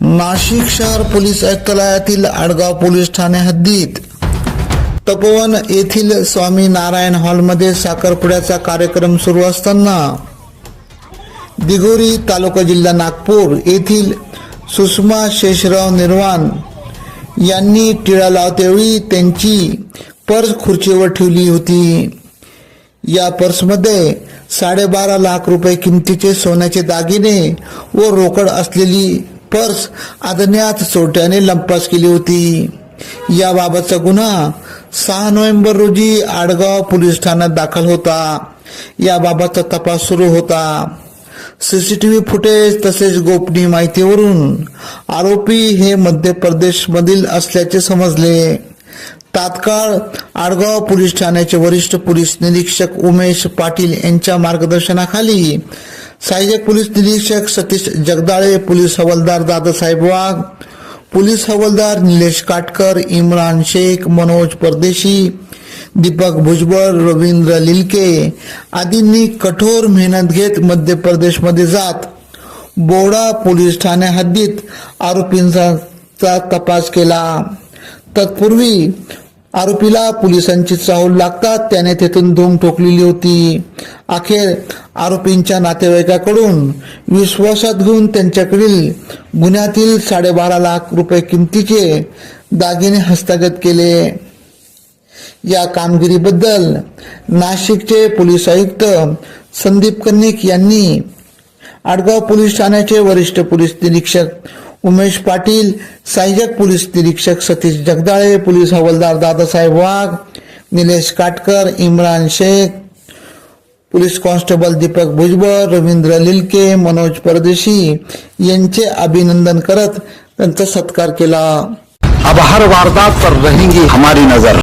नाशिक शहर पोलीस आयुक्तालयातील आडगाव पोलीस ठाणे हद्दीत. तपोवन येथील स्वामी नारायण हॉलमध्ये साखरपुड्याचा कार्यक्रम सुरू असताना दिगोरी तालुका जिल्हा नागपूर येथील सुषमा शेषराव निर्वाण यांनी टिळा लावतेवेळी त्यांची पर्स खुर्चीवर ठेवली होती. या पर्समध्ये साडेबारा लाख रुपये किमतीचे सोन्याचे दागिने व रोकड असलेली पर्स अज्ञात चोरट्याने लंपास केली होती. याबाबतचा गुन्हा सहा नोव्हेंबर रोजी आडगाव पोलीस ठाण्यात दाखल होता. याबाबतचा तपास सुरू होता. सीसीटीव्ही फुटेज तसेच गोपनीय माहितीवरून आरोपी हे मध्य प्रदेशमधील असल्याचे समजले. तात्काळ आडगाव पोलीस ठाण्याचे वरिष्ठ पोलीस निरीक्षक उमेश पाटील यांच्या मार्गदर्शनाखाली सहाय्यक पोलीस निरीक्षक सतीश जगदाळे पोलीस हवालदार दादासाहेब वाघ पोलीस हवालदार निलेश काटकर इम्रान शेख मनोज परदेशी दीपक भुजबळ रवींद्र लिलके आदींनी कठोर मेहनत घेत मध्य प्रदेशमध्ये जात बोडा पोलीस ठाण्या हद्दीत आरोपींचा चा तपास केला. तत्पूर्वी आरोपीला पोलिसांची चाहूल लागतात. त्याने तेथून धूम ठोकलेली होती. अखेर आरोपींच्या नातेवाईकाकडून विश्वासात घेऊन त्यांच्याकडील गुन्ह्यातील साडेबारा लाख रुपये किमतीचे दागिने हस्तगत केले. या कामगिरीबद्दल नाशिकचे पोलीस आयुक्त संदीप कन्निक यांनी आडगाव पोलीस ठाण्याचे वरिष्ठ पोलीस निरीक्षक उमेश पाटील सहाय्यक पोलीस निरीक्षक सतीश जगदाळे पोलीस हवालदार दादासाहेब वाघ निलेश काटकर इम्रान शेख पोलीस कॉन्स्टेबल दीपक भुजबळ रवींद्र लिलके मनोज परदेशी यांचे अभिनंदन करत त्यांचा सत्कार केला. अब हर वारदात पर रहेंगी हमारी नजर।